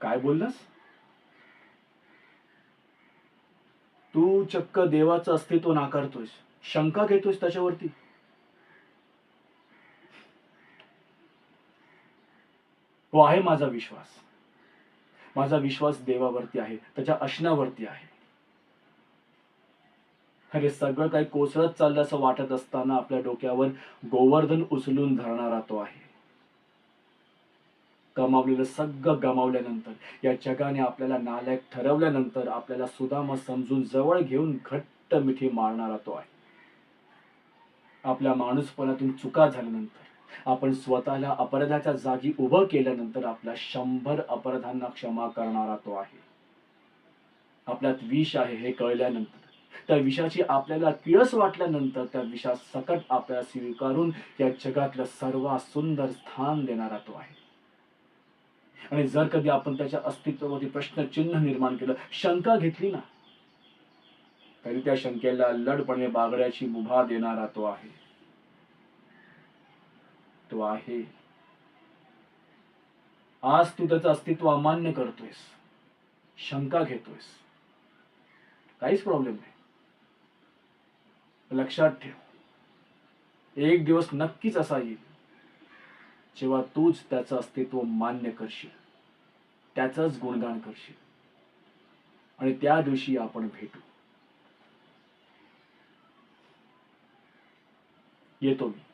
काय बोललास? तू चक्क देवाचं अस्तित्व नाकारतोयस. शंका घेतोयस त्याच्यावरती. हो आहे माझा विश्वास. माझा विश्वास देवावरती आहे. त्याच्या असण्यावरती आहे. अरे सगळं काही कोसळत चाललं असं वाटत असताना आपल्या डोक्यावर गोवर्धन उचलून धरणारा तो आहे. कमावलेलं सगळं गमावल्यानंतर या जगाने आपल्याला नालायक ठरवल्यानंतर आपल्याला सुदामा समजून जवळ घेऊन घट्ट मिठी मारणारा तो आहे. आपल्या माणूसपणातून चुका झाल्यानंतर आपण स्वतःला अपराधाच्या जागी उभं केल्यानंतर आपल्या शंभर अपराधांना क्षमा करणारा तो आहे. आपल्यात विष आहे हे कळल्यानंतर त्या विषाची आपल्याला किळस वाटल्यानंतर त्या विषा सकट आपल्याला स्वीकारून या जगातलं सर्वात सुंदर स्थान देणारा तो आहे. आणि जर कधी आपण त्याच्या अस्तित्वावरती प्रश्नचिन्ह निर्माण केलं शंका घेतली ना तरी त्या शंकेला लढपणे बागड्याची मुभा देणारा तो आहे. तो आहे. आज तू त्याचं अस्तित्व अमान्य करतोयस शंका घेतोयस. काहीच प्रॉब्लेम नाही. लक्षात ठेव. एक दिवस नक्कीच असा येईल. जेव्हा तूच त्याचं अस्तित्व मान्य करशील त्याचंच गुणगान करशील. आणि त्या दिवशी आपण भेटू. येतो मी.